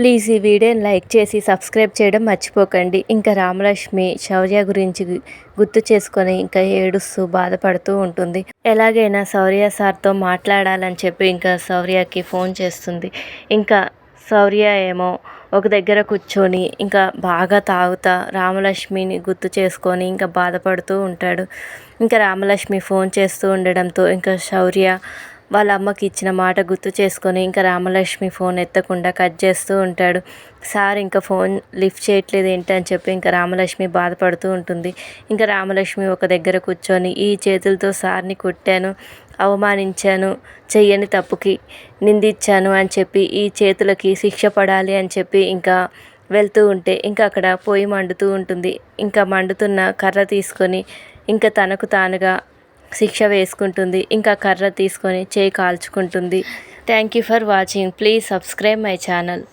Please ఈ వీడియోని like చేసి సబ్స్క్రైబ్ చేయడం మర్చిపోకండి. ఇంకా రామలక్ష్మి శౌర్య గురించి గుర్తు చేసుకొని ఇంకా ఏడుస్తూ బాధపడుతూ ఉంటుంది. ఎలాగైనా శౌర్య సార్తో మాట్లాడాలని చెప్పి ఇంకా శౌర్యకి ఫోన్ చేస్తుంది. ఇంకా శౌర్య ఏమో ఒక దగ్గర కూర్చొని ఇంకా బాగా తాగుతా రామలక్ష్మిని గుర్తు చేసుకొని ఇంకా బాధపడుతూ ఉంటాడు. ఇంకా రామలక్ష్మి ఫోన్ చేస్తూ ఉండడంతో ఇంకా శౌర్య వాళ్ళ అమ్మకి ఇచ్చిన మాట గుర్తు చేసుకొని ఇంకా రామలక్ష్మి ఫోన్ ఎత్తకుండా కట్ చేస్తూ ఉంటాడు. సార్ ఇంకా ఫోన్ లిఫ్ట్ చేయట్లేదు ఏంటి? అని చెప్పి ఇంకా రామలక్ష్మి బాధపడుతూ ఉంటుంది. ఇంకా రామలక్ష్మి ఒక దగ్గర కూర్చొని ఈ చేతులతో సార్ని కొట్టాను అవమానించాను చెయ్యని తప్పుకి నిందించాను అని చెప్పి ఈ చేతులకి శిక్ష పడాలి అని చెప్పి ఇంకా వెళ్తూ ఉంటే ఇంకా అక్కడ పొయ్యి మండుతూ ఉంటుంది. ఇంకా మండుతున్న కర్ర తీసుకొని ఇంకా తనకు తానుగా శిక్ష వేసుకుంటుంది ఇంకా కర్ర తీసుకొని చేయి కాల్చుకుంటుంది. Thank you for watching please subscribe my channel